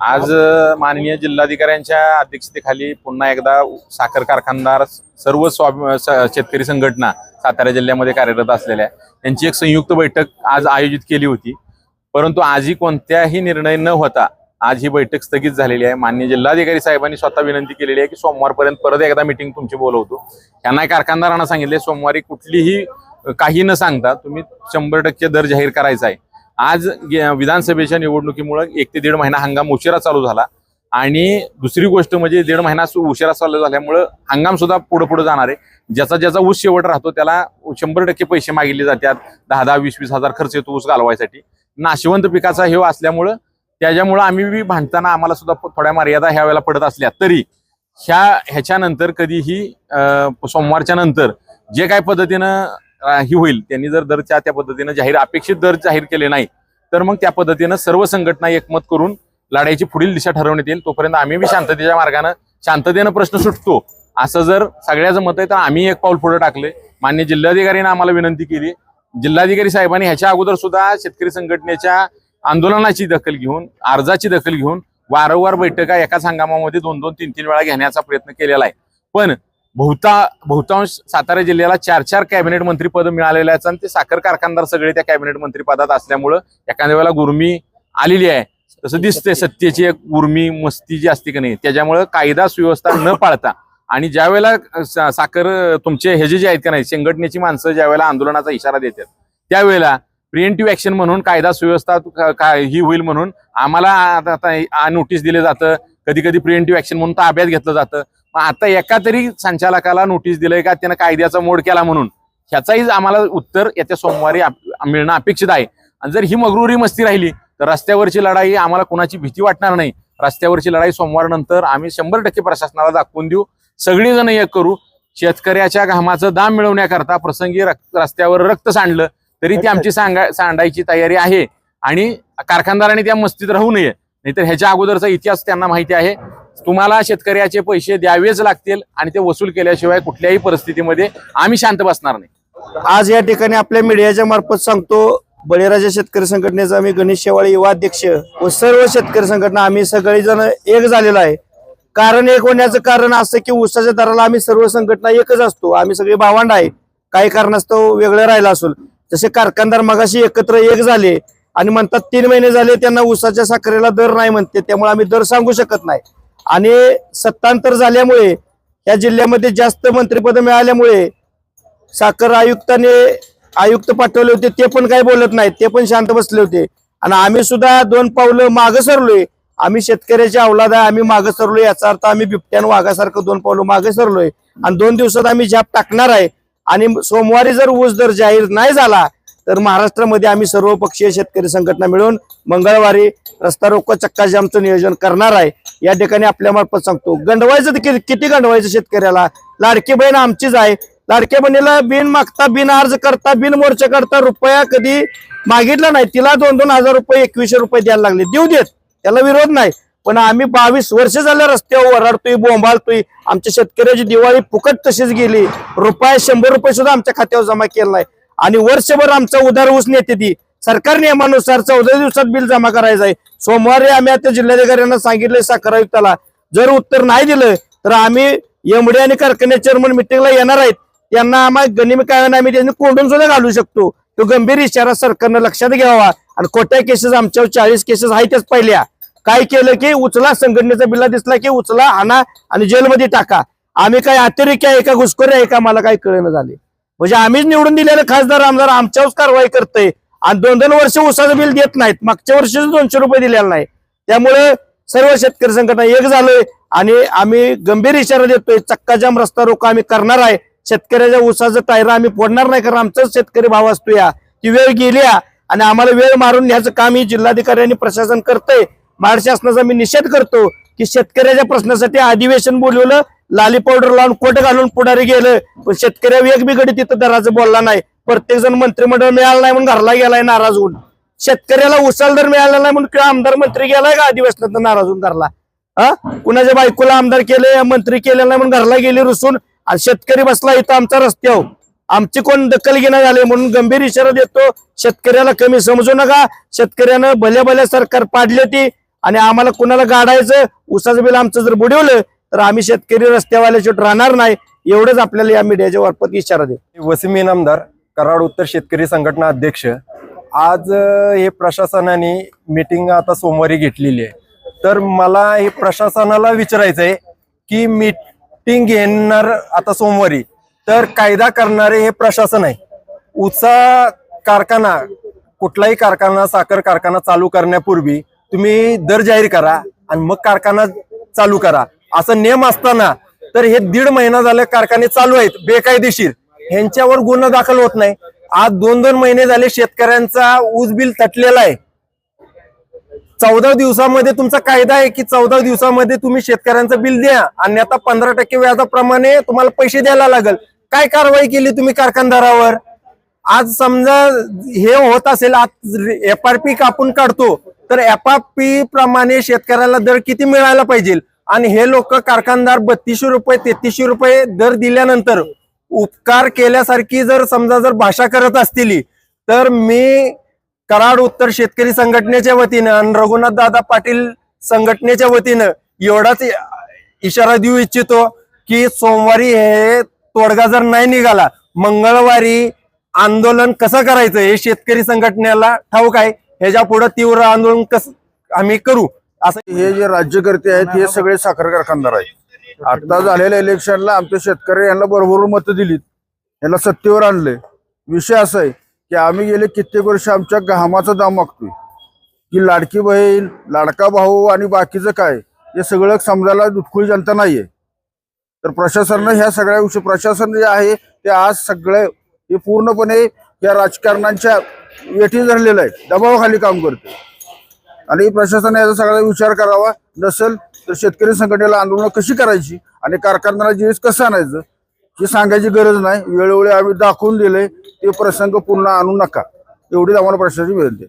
आज माननीय जिल्हाधिकाऱ्यांच्या अध्यक्षतेखाली पुन्हा एकदा साखर कारखानदार सर्व स्वाभि शेतकरी संघटना सातारा जिल्ह्यामध्ये कार्यरत असलेल्या त्यांची एक संयुक्त बैठक आज आयोजित केली होती. परंतु आजही कोणत्याही निर्णय न होता आज ही बैठक स्थगित झालेली आहे. मान्य जिल्हाधिकारी साहेबांनी स्वतः विनंती केलेली आहे की सोमवारपर्यंत परत एकदा मिटिंग तुमची बोलवतो. त्यांना कारखानदारांना सांगितले सोमवारी कुठलीही काही न सांगता तुम्ही शंभर टक्के दर जाहीर करायचा आहे. आज विधानसभेच्या निवडणुकीमुळे एक ते दीड महिना हंगाम उशिरा चालू झाला. आणि दुसरी गोष्ट म्हणजे दीड महिना उशिरा चालू झाल्यामुळं हंगाम सुद्धा पुढे पुढे जाणार आहे. ज्याचा ज्याचा ऊस शेवट राहतो त्याला शंभर टक्के पैसे मागितले जातात. दहा दहा वीस वीस हजार खर्च येतो ऊस घालवायसाठी. नाशवंत पिकाचा हे असल्यामुळं त्याच्यामुळं आम्ही बी भांडताना आम्हाला सुद्धा थोड्या मर्यादा ह्या वेळेला पडत असल्या. तरी ह्या ह्याच्यानंतर कधीही सोमवारच्या नंतर जे काय पद्धतीनं ही होईल त्यांनी जर दरच्या त्या पद्धतीनं जाहीर अपेक्षित दर जाहीर केले नाही तर मग त्या पद्धतीनं सर्व संघटना एकमत करून लढाईची पुढील दिशा ठरवण्यात येईल. तोपर्यंत आम्ही बी शांततेच्या मार्गानं शांततेनं प्रश्न सुटतो. असं जर सगळ्याचं मत आहे तर आम्ही एक पाऊल पुढे टाकले. मान्य जिल्हाधिकाऱ्यांनी आम्हाला विनंती केली. जिल्हाधिकारी साहेबांनी ह्याच्या अगोदर सुद्धा शेतकरी संघटनेच्या आंदोलनाची दखल घेऊन अर्जाची दखल घेऊन वारंवार बैठका एकाच हंगामामध्ये दोन दोन तीन तीन वेळा घेण्याचा प्रयत्न केलेला आहे. पण बहुता बहुतांश सातारा जिल्ह्याला चार चार कॅबिनेट मंत्रीपद मिळालेले आहेत आणि ते साखर कारखानदार सगळे त्या कॅबिनेट मंत्रीपदात असल्यामुळं एखाद्या वेळेला गुर्मी आलेली आहे. तसं दिसते सत्तेची एक उर्मी मस्ती जी असते की नाही त्याच्यामुळं कायदा सुव्यवस्था न पाळता आणि ज्या वेळेला सा- साखर तुमचे हे जे आहेत का नाही संघटनेची माणसं ज्या वेळेला आंदोलनाचा इशारा देतात त्यावेळेला प्रिएंटिव्ह ऍक्शन म्हणून कायदा सुव्यवस्था काय ही होईल म्हणून आम्हाला आता- नोटीस दिले जातं. कधी कधी प्रिएंटिव्ह ऍक्शन म्हणून ताब्यात घेतलं जातं. मग आता एका तरी संचालकाला नोटीस दिलंय का त्यानं कायद्याचा मोड केला म्हणून ह्याचाही आम्हाला उत्तर येत्या सोमवारी मिळणं अपेक्षित आहे. आणि जर ही मगरुरी मस्ती राहिली तर रस्त्यावरची लढाई आम्हाला कुणाची भीती वाटणार नाही. रस्त्यावरची लढाई सोमवार नंतर आम्ही शंभर टक्के प्रशासनाला दाखवून देऊ. सगळीजण एक करू. शेतकऱ्याच्या घामाचं दाम मिळवण्याकरता प्रसंगी रस्त्यावर रक्त सांडलं तरी ती आमची सांगा सांडायची तयारी आहे. आणि कारखानदारांनी त्या मस्तीत राहू नये. नाहीतर ह्याच्या अगोदरचा इतिहास त्यांना माहिती आहे. तुम्हाला शेतकऱ्याचे पैसे द्यावेच लागतील आणि ते वसूल केल्याशिवाय कुठल्याही परिस्थितीमध्ये आम्ही शांत बसणार नाही. आज या ठिकाणी आपल्या मीडियाच्या मार्फत सांगतो बळीराजा शेतकरी संघटनेचा आम्ही गणेश शेवाळे युवा अध्यक्ष व सर्व शेतकरी संघटना आम्ही सगळेजण एक झालेलो आहे. कारण एक होण्याचं कारण असं की ऊसाच्या दराला आम्ही सर्व संघटना एकच असतो. आम्ही सगळे भावंड आहे काही कारणास्तव वेगळं राहिलं असून जसे कारखानदार मगाशी एकत्र एक झाले आणि म्हणतात तीन महिने झाले त्यांना ऊसाच्या साखरेला दर नाही म्हणते त्यामुळे आम्ही दर सांगू शकत नाही. आणि सत्तांतर झाल्यामुळे या जिल्ह्यामध्ये जास्त मंत्रिपद मिळाल्यामुळे साखर आयुक्ताने आयुक्त पाठवले होते ते पण काही बोलत नाहीत ते पण शांत बसले होते. आणि आम्ही सुद्धा दोन पावलं मागं सरलोय. आम्ही शेतकऱ्याच्या अवलाद आहे आम्ही मागं सरलोय याचा अर्थ आम्ही बिबट्यान वाघासारखं दोन पावलं मागे सरलोय. आणि दोन दिवसात आम्ही झाप टाकणार आहे. आणि सोमवारी जर ऊस दर जाहीर नाही झाला तर महाराष्ट्रामध्ये आम्ही सर्व पक्षीय शेतकरी संघटना मिळून मंगळवारी रस्ता रोको चक्काजामचं नियोजन करणार आहे. या ठिकाणी आपल्या मार्फत सांगतो गंडवायचं तर कि- किती गंडवायचं शेतकऱ्याला? लाडकी बहीण आमचीच आहे. लाडक्या बहिणीला बिन मागता बिन अर्ज करता बिन मोर्चा करता रुपया कधी मागितला नाही तिला दोन दोन हजार रुपये एकवीसशे रुपये द्यायला लागले. देऊ देत. त्याला विरोध नाही. पण आम्ही बावीस वर्ष झाल्या रस्त्यावर ओरडतोय बोंबाळतोय. आमच्या शेतकऱ्याची दिवाळी फुकट तशीच गेली. रुपये शंभर रुपये सुद्धा आमच्या खात्यावर जमा केला नाही. आणि वर्षभर आमचा उधार ऊस नेते ती. सरकार नियमानुसार चौदा दिवसात बिल जमा करायचं आहे. सोमवारी आम्ही आता जिल्हाधिकाऱ्यांना सांगितलंय साखर आयुक्ताला जर उत्तर नाही दिलं तर आम्ही एमडी आणि कारखान्या चेअरमन मिटिंगला येणार आहेत. त्यांना आम्हाला गनिमी काय आम्ही त्यांनी कोंडून सुद्धा घालू शकतो. तो गंभीर इशारा सरकारनं लक्षात घ्यावा. आणि खोट्या केसेस आमच्यावर चाळीस केसेस आहेतच पहिल्या. काय केलं की उचला संघटनेचा बिल्ला दिसला की उचला आणा आणि जेलमध्ये टाका. आम्ही काय अतिरेकी आहे का घुसखोरी आहे का मला काही कळणं झाले. म्हणजे आम्हीच निवडून दिलेले खासदार आमदार आमच्यावर कारवाई करतोय. आणि दोन दोन वर्ष उसाचं बिल देत नाहीत. मागच्या वर्षीच दोनशे रुपये दिलेला नाही. त्यामुळे सर्व शेतकरी संघटना एक झालोय आणि आम्ही गंभीर इशारा देतोय चक्काजाम रस्ता रोको आम्ही करणार आहे. शेतकऱ्याच्या उसाचं टायर आम्ही फोडणार नाही कारण आमचाच शेतकरी भाव असतो या ती वेळ गेली आणि आम्हाला वेळ मारून ह्याचं काम ही जिल्हाधिकारी आणि प्रशासन करतंय. महाराष्ट्र शासनाचा मी निषेध करतो की शेतकऱ्याच्या प्रश्नासाठी अधिवेशन बोलवलं लाली पावडर लावून कोट घालून पुढारी गेलं. पण शेतकऱ्या वेग बिघडी तिथं दराचं बोलला नाही. प्रत्येक जण मंत्रिमंडळ मिळालं नाही म्हणून घरला गेलाय नाराज होऊन. शेतकऱ्याला उचल दर मिळाला नाही म्हणून किंवा आमदार मंत्री गेलाय का अधिवेशनात नाराज होऊन घरला? हा? कुणाच्या बायकोला आमदार केले मंत्री केले नाही म्हणून घरला गेली रुसून. आणि शेतकरी बसला इथं आमचा रस्त्यावर हो. आमची कोण दखल घेणं झाले म्हणून गंभीर इशारा देतो. शेतकऱ्याला कमी समजू नका. शेतकऱ्यानं भल्या भल्या सरकार पाडली ती आणि आम्हाला कुणाला गाडायचं? उसाचं बिल आमचं जर बुडवलं तर आम्ही शेतकरी रस्त्यावाल्या राहणार नाही एवढंच आपल्याला या मीडियाच्या मार्फत इशारा दे वसीम इनामदार कराड उत्तर शेतकरी संघटना अध्यक्ष आज हे प्रशासनाने मीटिंग आता सोमवारी घेतलेली आहे. तर मला हे प्रशासनाला विचारायचं आहे की मीटिंग घेणार आता सोमवारी तर कायदा करणारे हे प्रशासन आहे. उचा कारखाना कुठलाही कारखाना साखर कारखाना चालू करण्यापूर्वी तुम्ही दर जाहीर करा आणि मग कारखाना चालू करा. असं नियम असताना तर हे दीड महिना झाले कारखाने चालू आहेत बेकायदेशीर. ह्यांच्यावर गुन्हा दाखल होत नाही. आज दोन दोन महिने झाले शेतकऱ्यांचा ऊस बिल तटलेला आहे. चौदा दिवसामध्ये तुमचा कायदा आहे की चौदा दिवसामध्ये तुम्ही शेतकऱ्यांचं बिल द्या आणि आता पंधरा टक्के व्याजाप्रमाणे तुम्हाला पैसे द्यायला लागल. काय कारवाई केली तुम्ही कारखानदारावर? आज समजा हे होत असेल आज एफ आर पी कापून काढतो. तर एफ प्रमाणे शेतकऱ्याला दर किती मिळायला पाहिजे? आणि हे लोक कारखानदार बत्तीसशे रुपये तेहतीसशे रुपये दर दिल्यानंतर उपकार केल्यासारखी जर समजा जर भाषा करत असतील तर मी कराड उत्तर शेतकरी संघटनेच्या वतीनं आणि रघुनाथ दादा पाटील संघटनेच्या वतीनं एवढाच इशारा देऊ इच्छितो की सोमवारी हे तोडगा जर नाही निघाला मंगळवारी आंदोलन कसं करायचं हे शेतकरी संघटनेला ठाऊक आहे. ह्याच्या पुढे तीव्र आंदोलन कसं आम्ही करू? असं हे जे राज्यकर्ते आहेत हे सगळे साखर कारखानदार आहेत. आता झालेल्या इलेक्शनला आमचे शेतकरी यांना बरोबर मतं दिलीत. यांना सत्तेवर आणले विषय असा आहे की आम्ही गेले कित्येक वर्ष आमच्या घामाचा दाम मागतोय की लाडकी बहीण लाडका भाऊ आणि बाकीचं काय हे सगळं समजायला दुखळी जनता नाहीये. तर प्रशासनानं ह्या सगळ्या विषय प्रशासन जे आहे ते आज सगळे हे पूर्णपणे या राजकारणांच्या वेठी धरलेलं आहे. दबावाखाली काम करते आणि प्रशासनाने याचा सगळा विचार करावा. नसेल तर शेतकरी संघटनेला आंदोलन कशी करायची? आणि कारखान्याला जीएस कसं आणायचं? हे सांगायची गरज नाही. वेळोवेळी आम्ही दाखवून दिले ते प्रसंग पुन्हा आणू नका. एवढीच आम्हाला प्रशासनाची विनंती